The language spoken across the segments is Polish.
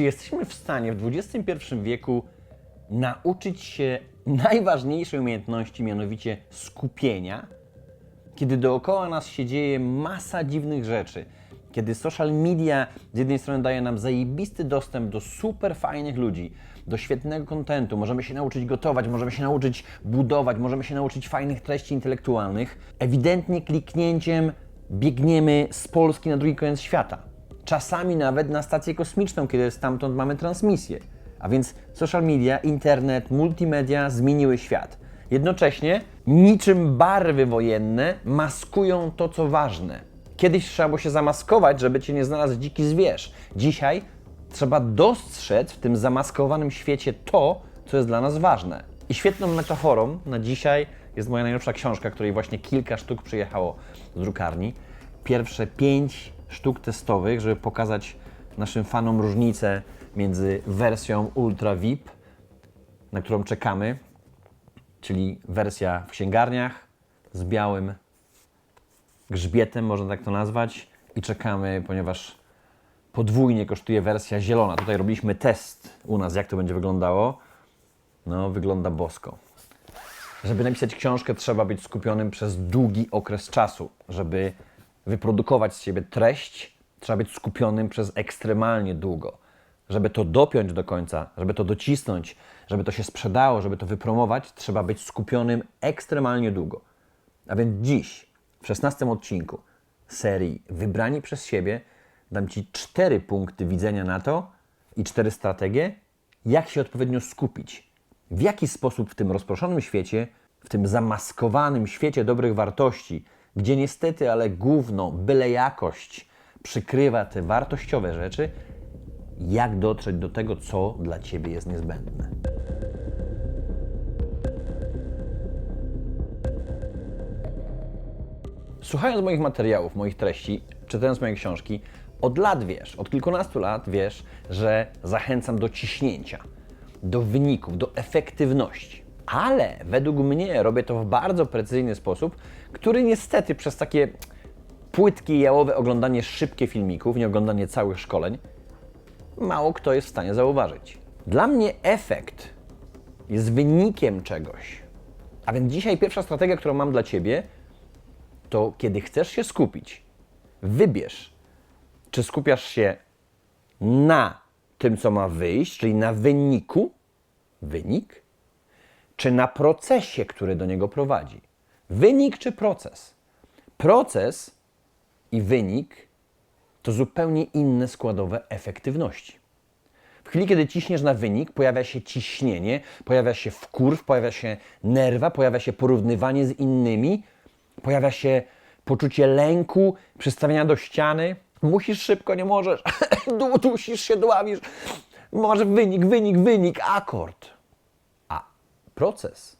Czy jesteśmy w stanie w XXI wieku nauczyć się najważniejszej umiejętności, mianowicie skupienia, kiedy dookoła nas się dzieje masa dziwnych rzeczy, kiedy social media z jednej strony daje nam zajebisty dostęp do super fajnych ludzi, do świetnego kontentu, możemy się nauczyć gotować, możemy się nauczyć budować, możemy się nauczyć fajnych treści intelektualnych, ewidentnie kliknięciem biegniemy z Polski na drugi koniec świata. Czasami nawet na stację kosmiczną, kiedy stamtąd mamy transmisję. A więc social media, internet, multimedia zmieniły świat. Jednocześnie niczym barwy wojenne maskują to, co ważne. Kiedyś trzeba było się zamaskować, żeby cię nie znalazł dziki zwierz. Dzisiaj trzeba dostrzec w tym zamaskowanym świecie to, co jest dla nas ważne. I świetną metaforą na dzisiaj jest moja najnowsza książka, której właśnie kilka sztuk przyjechało z drukarni. Pierwsze pięć sztuk testowych, żeby pokazać naszym fanom różnicę między wersją Ultra VIP, na którą czekamy, czyli wersja w księgarniach z białym grzbietem, można tak to nazwać, i czekamy, ponieważ podwójnie kosztuje wersja zielona. Tutaj robiliśmy test u nas, jak to będzie wyglądało. No, wygląda bosko. Żeby napisać książkę, trzeba być skupionym przez długi okres czasu. Żeby wyprodukować z siebie treść, trzeba być skupionym przez ekstremalnie długo. Żeby to dopiąć do końca, żeby to docisnąć, żeby to się sprzedało, żeby to wypromować, trzeba być skupionym ekstremalnie długo. A więc dziś, w 16 odcinku serii Wybrani przez siebie, dam Ci cztery punkty widzenia na to i cztery strategie, jak się odpowiednio skupić. W jaki sposób w tym rozproszonym świecie, w tym zamaskowanym świecie dobrych wartości, gdzie niestety, ale gówno, byle jakość przykrywa te wartościowe rzeczy, jak dotrzeć do tego, co dla Ciebie jest niezbędne. Słuchając moich materiałów, moich treści, czytając moje książki, od lat wiesz, od kilkunastu lat wiesz, że zachęcam do ciśnięcia, do wyników, do efektywności. Ale według mnie robię to w bardzo precyzyjny sposób, który niestety przez takie płytkie, jałowe oglądanie szybkie filmików, nie oglądanie całych szkoleń, mało kto jest w stanie zauważyć. Dla mnie efekt jest wynikiem czegoś. A więc dzisiaj pierwsza strategia, którą mam dla Ciebie, to kiedy chcesz się skupić, wybierz, czy skupiasz się na tym, co ma wyjść, czyli na wyniku, wynik, czy na procesie, który do niego prowadzi. Wynik czy proces? Proces i wynik to zupełnie inne składowe efektywności. W chwili, kiedy ciśniesz na wynik, pojawia się ciśnienie, pojawia się wkurw, pojawia się nerwa, pojawia się porównywanie z innymi, pojawia się poczucie lęku, przystawienia do ściany. Musisz szybko, nie możesz. Dusisz się, dławisz. Masz wynik, wynik, wynik, akord. Proces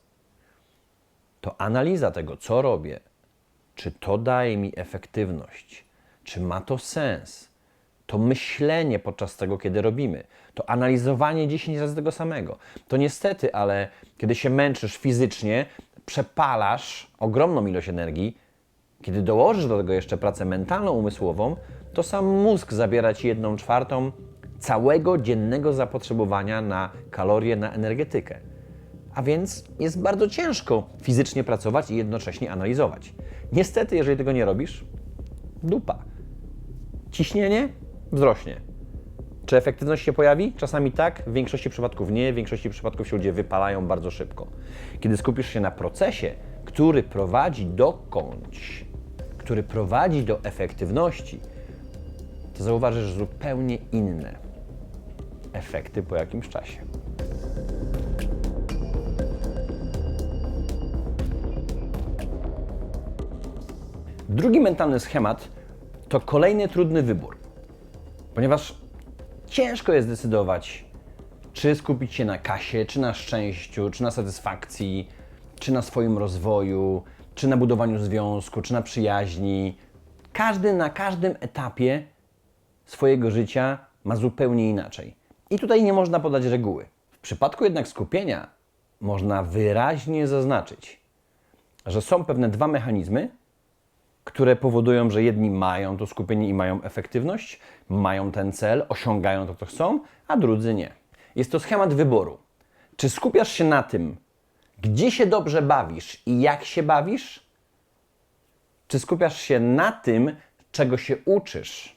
to analiza tego, co robię, czy to daje mi efektywność, czy ma to sens, to myślenie podczas tego, kiedy robimy, to analizowanie 10 razy tego samego. To niestety, ale kiedy się męczysz fizycznie, przepalasz ogromną ilość energii, kiedy dołożysz do tego jeszcze pracę mentalną, umysłową, to sam mózg zabiera ci jedną czwartą całego dziennego zapotrzebowania na kalorie, na energetykę. A więc jest bardzo ciężko fizycznie pracować i jednocześnie analizować. Niestety, jeżeli tego nie robisz, dupa. Ciśnienie wzrośnie. Czy efektywność się pojawi? Czasami tak, w większości przypadków nie, w większości przypadków się ludzie wypalają bardzo szybko. Kiedy skupisz się na procesie, który prowadzi dokądś, który prowadzi do efektywności, to zauważysz zupełnie inne efekty po jakimś czasie. Drugi mentalny schemat to kolejny trudny wybór, ponieważ ciężko jest zdecydować, czy skupić się na kasie, czy na szczęściu, czy na satysfakcji, czy na swoim rozwoju, czy na budowaniu związku, czy na przyjaźni. Każdy na każdym etapie swojego życia ma zupełnie inaczej. I tutaj nie można podać reguły. W przypadku jednak skupienia można wyraźnie zaznaczyć, że są pewne dwa mechanizmy, które powodują, że jedni mają to skupienie i mają efektywność, mają ten cel, osiągają to, co chcą, a drudzy nie. Jest to schemat wyboru. Czy skupiasz się na tym, gdzie się dobrze bawisz i jak się bawisz? Czy skupiasz się na tym, czego się uczysz?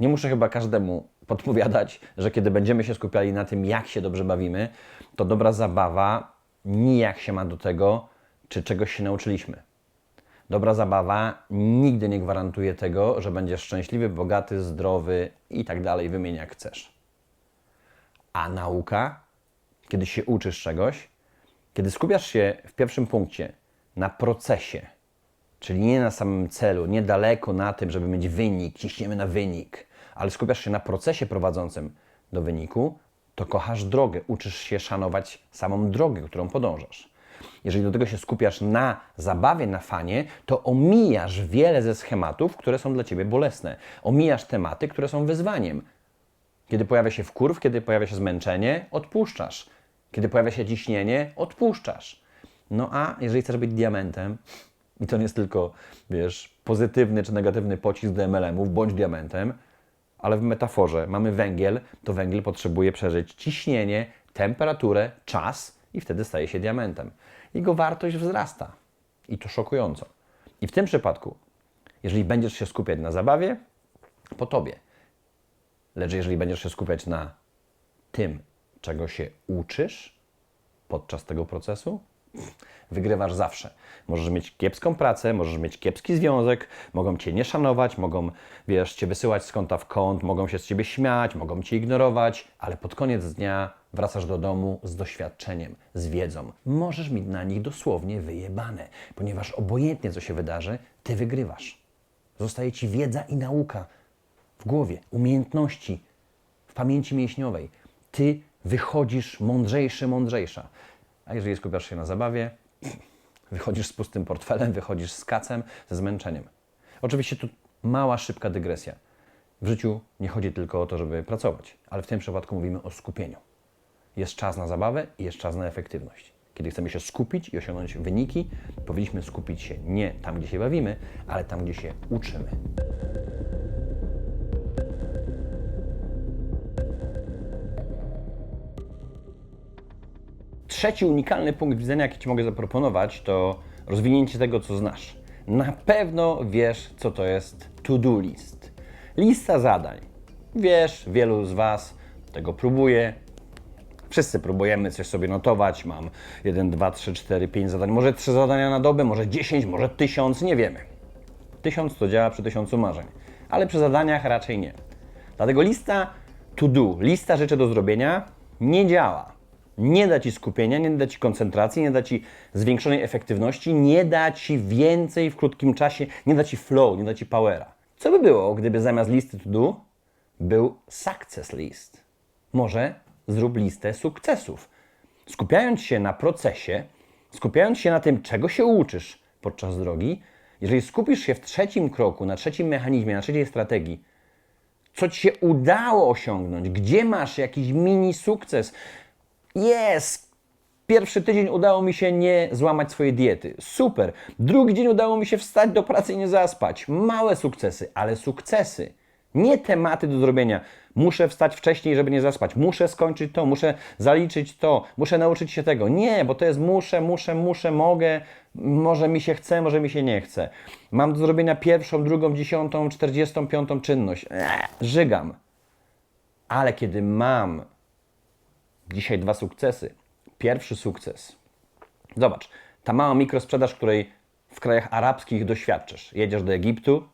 Nie muszę chyba każdemu podpowiadać, że kiedy będziemy się skupiali na tym, jak się dobrze bawimy, to dobra zabawa nijak się ma do tego, czy czegoś się nauczyliśmy. Dobra zabawa nigdy nie gwarantuje tego, że będziesz szczęśliwy, bogaty, zdrowy i tak dalej, wymień jak chcesz. A nauka, kiedy się uczysz czegoś, kiedy skupiasz się w pierwszym punkcie na procesie, czyli nie na samym celu, nie daleko na tym, żeby mieć wynik, ciśniemy na wynik, ale skupiasz się na procesie prowadzącym do wyniku, to kochasz drogę, uczysz się szanować samą drogę, którą podążasz. Jeżeli do tego się skupiasz na zabawie, na fanie, to omijasz wiele ze schematów, które są dla ciebie bolesne. Omijasz tematy, które są wyzwaniem. Kiedy pojawia się wkurw, kiedy pojawia się zmęczenie, odpuszczasz. Kiedy pojawia się ciśnienie, odpuszczasz. No a jeżeli chcesz być diamentem, i to nie jest tylko, wiesz, pozytywny czy negatywny pocisk do MLM-ów, bądź diamentem, ale w metaforze mamy węgiel, to węgiel potrzebuje przeżyć ciśnienie, temperaturę, czas i wtedy staje się diamentem. Jego wartość wzrasta. I to szokująco. I w tym przypadku, jeżeli będziesz się skupiać na zabawie, po tobie. Lecz jeżeli będziesz się skupiać na tym, czego się uczysz podczas tego procesu, wygrywasz zawsze. Możesz mieć kiepską pracę, możesz mieć kiepski związek, mogą cię nie szanować, mogą, wiesz, cię wysyłać z kąta w kąt, mogą się z ciebie śmiać, mogą cię ignorować, ale pod koniec dnia wracasz do domu z doświadczeniem, z wiedzą. Możesz mieć na nich dosłownie wyjebane, ponieważ obojętnie co się wydarzy, ty wygrywasz. Zostaje ci wiedza i nauka w głowie, umiejętności, w pamięci mięśniowej. Ty wychodzisz mądrzejszy, mądrzejsza. A jeżeli skupiasz się na zabawie, wychodzisz z pustym portfelem, wychodzisz z kacem, ze zmęczeniem. Oczywiście to mała, szybka dygresja. W życiu nie chodzi tylko o to, żeby pracować, ale w tym przypadku mówimy o skupieniu. Jest czas na zabawę i jest czas na efektywność. Kiedy chcemy się skupić i osiągnąć wyniki, powinniśmy skupić się nie tam, gdzie się bawimy, ale tam, gdzie się uczymy. Trzeci unikalny punkt widzenia, jaki Ci mogę zaproponować, to rozwinięcie tego, co znasz. Na pewno wiesz, co to jest to-do list. Lista zadań. Wiesz, wielu z Was tego próbuje. Wszyscy próbujemy coś sobie notować. Mam 1, 2, 3, 4, 5 zadań. Może 3 zadania na dobę, może 10, może 1000, nie wiemy. 1000 to działa przy 1000 marzeń, ale przy zadaniach raczej nie. Dlatego lista to do, lista rzeczy do zrobienia nie działa. Nie da Ci skupienia, nie da Ci koncentracji, nie da Ci zwiększonej efektywności, nie da Ci więcej w krótkim czasie, nie da Ci flow, nie da Ci powera. Co by było, gdyby zamiast listy to do był success list? Może zrób listę sukcesów. Skupiając się na procesie, skupiając się na tym, czego się uczysz podczas drogi, jeżeli skupisz się w trzecim kroku, na trzecim mechanizmie, na trzeciej strategii, co Ci się udało osiągnąć, gdzie masz jakiś mini sukces, jest! Pierwszy tydzień udało mi się nie złamać swojej diety. Super. Drugi dzień udało mi się wstać do pracy i nie zaspać. Małe sukcesy, ale sukcesy. Nie tematy do zrobienia. Muszę wstać wcześniej, żeby nie zaspać. Muszę skończyć to, muszę zaliczyć to, muszę nauczyć się tego. Nie, bo to jest muszę, muszę, muszę, mogę, może mi się chce, może mi się nie chce. Mam do zrobienia pierwszą, drugą, dziesiątą, czterdziestą, piątą czynność. Eee, żygam. Ale kiedy mam Dzisiaj dwa sukcesy. Pierwszy sukces. Zobacz, ta mała mikrosprzedaż, której w krajach arabskich doświadczysz. Jedziesz do Egiptu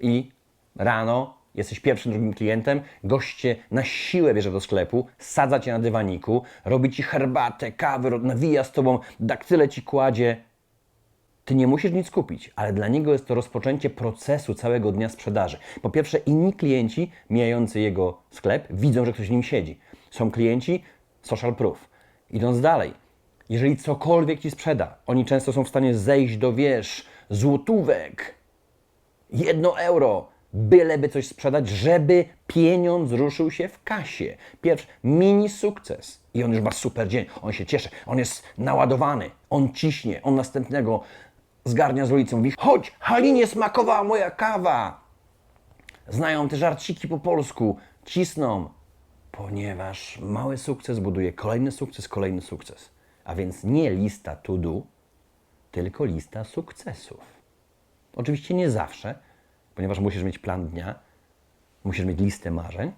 i rano jesteś pierwszym, drugim klientem, goście na siłę bierze do sklepu, sadza cię na dywaniku, robi ci herbatę, kawę, nawija z tobą, daktyle ci kładzie. Ty nie musisz nic kupić, ale dla niego jest to rozpoczęcie procesu całego dnia sprzedaży. Po pierwsze, inni klienci mijający jego sklep widzą, że ktoś w nim siedzi. Są klienci social proof. Idąc dalej, jeżeli cokolwiek ci sprzeda, oni często są w stanie zejść do wiesz, złotówek, jedno euro, byleby coś sprzedać, żeby pieniądz ruszył się w kasie. Pierwszy mini sukces. I on już ma super dzień, on się cieszy, on jest naładowany, on ciśnie, on następnego zgarnia z ulicy, mówi chodź, Halinie smakowała moja kawa. Znają te żarciki po polsku, cisną, ponieważ mały sukces buduje kolejny sukces, kolejny sukces. A więc nie lista to do, tylko lista sukcesów. Oczywiście nie zawsze, ponieważ musisz mieć plan dnia, musisz mieć listę marzeń,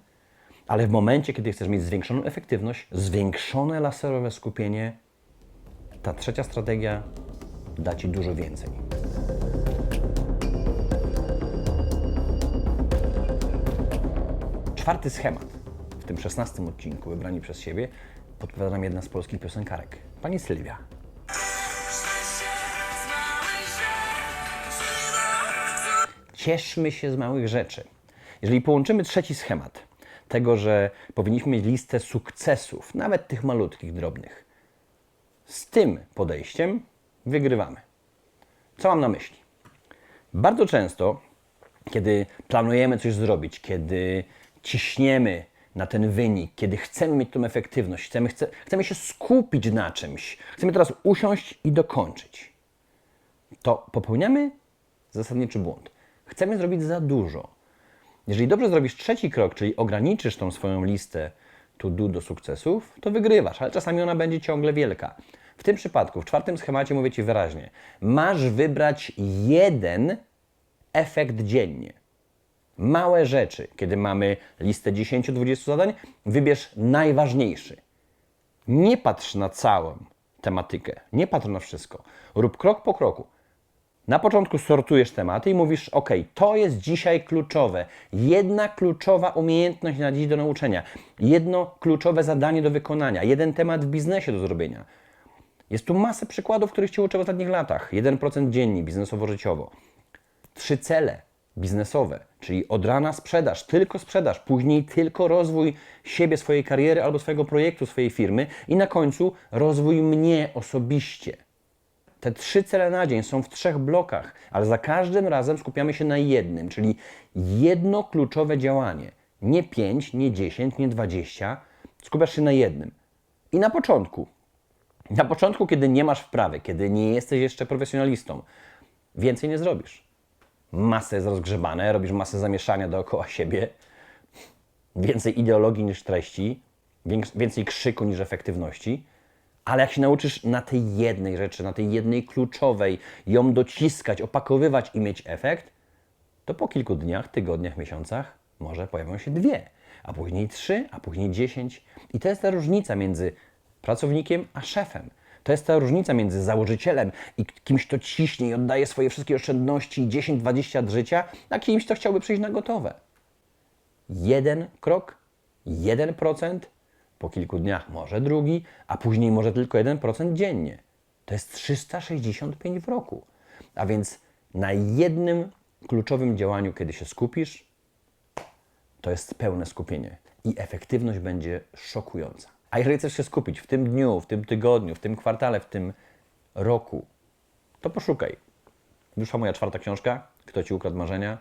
ale w momencie, kiedy chcesz mieć zwiększoną efektywność, zwiększone laserowe skupienie, ta trzecia strategia da Ci dużo więcej. Czwarty schemat w tym szesnastym odcinku, wybrani przez siebie, podpowiada nam jedna z polskich piosenkarek, pani Sylwia. Cieszmy się z małych rzeczy. Jeżeli połączymy trzeci schemat, tego, że powinniśmy mieć listę sukcesów, nawet tych malutkich, drobnych, z tym podejściem wygrywamy. Co mam na myśli? Bardzo często, kiedy planujemy coś zrobić, kiedy ciśniemy na ten wynik, kiedy chcemy mieć tą efektywność, chcemy, chce, chcemy się skupić na czymś, chcemy teraz usiąść i dokończyć, to popełniamy zasadniczy błąd. Chcemy zrobić za dużo. Jeżeli dobrze zrobisz trzeci krok, czyli ograniczysz tą swoją listę to do do sukcesów, to wygrywasz, ale czasami ona będzie ciągle wielka. W tym przypadku, w czwartym schemacie mówię Ci wyraźnie, masz wybrać jeden efekt dziennie. Małe rzeczy, kiedy mamy listę 10-20 zadań, wybierz najważniejszy. Nie patrz na całą tematykę, nie patrz na wszystko. Rób krok po kroku. Na początku sortujesz tematy i mówisz: OK, to jest dzisiaj kluczowe. Jedna kluczowa umiejętność na dziś do nauczenia, jedno kluczowe zadanie do wykonania, jeden temat w biznesie do zrobienia. Jest tu masę przykładów, których Cię uczę w ostatnich latach. 1% dziennie, biznesowo-życiowo. Trzy cele biznesowe, czyli od rana sprzedaż, tylko sprzedaż, później tylko rozwój siebie, swojej kariery albo swojego projektu, swojej firmy i na końcu rozwój mnie osobiście. Te trzy cele na dzień są w trzech blokach, ale za każdym razem skupiamy się na jednym, czyli jedno kluczowe działanie. Nie pięć, nie dziesięć, nie dwadzieścia. Skupiasz się na jednym. I na początku, na początku, kiedy nie masz wprawy, kiedy nie jesteś jeszcze profesjonalistą, więcej nie zrobisz. Masę jest rozgrzebane, robisz masę zamieszania dookoła siebie, więcej ideologii niż treści, więcej krzyku niż efektywności. Ale jak się nauczysz na tej jednej rzeczy, na tej jednej kluczowej, ją dociskać, opakowywać i mieć efekt, to po kilku dniach, tygodniach, miesiącach może pojawią się dwie, a później trzy, a później dziesięć. I to jest ta różnica między pracownikiem a szefem. To jest ta różnica między założycielem i kimś, kto ciśnie i oddaje swoje wszystkie oszczędności 10-20 lat życia, a kimś, kto chciałby przyjść na gotowe. Jeden krok, 1%, po kilku dniach może drugi, a później może tylko 1% dziennie. To jest 365 w roku. A więc na jednym kluczowym działaniu, kiedy się skupisz, to jest pełne skupienie i efektywność będzie szokująca. A jeżeli chcesz się skupić w tym dniu, w tym tygodniu, w tym kwartale, w tym roku, to poszukaj. Wyszła moja czwarta książka, Kto Ci ukradł marzenia.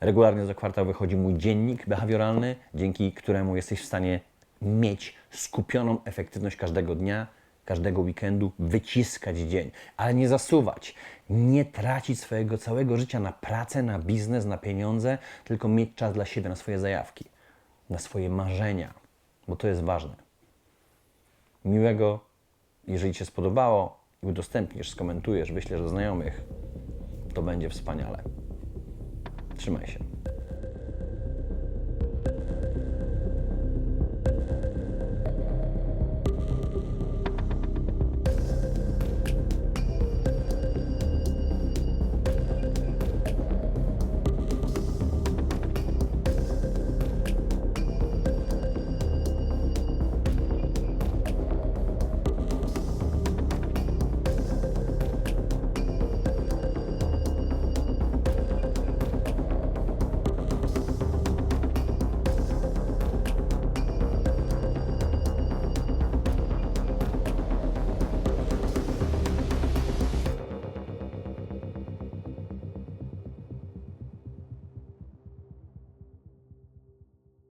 Regularnie za kwartał wychodzi mój dziennik behawioralny, dzięki któremu jesteś w stanie mieć skupioną efektywność każdego dnia, każdego weekendu, wyciskać dzień, ale nie zasuwać, nie tracić swojego całego życia na pracę, na biznes, na pieniądze, tylko mieć czas dla siebie, na swoje zajawki, na swoje marzenia, bo to jest ważne. Miłego, jeżeli Ci się spodobało i udostępnisz, skomentujesz, wyślesz do znajomych, to będzie wspaniale. Trzymaj się.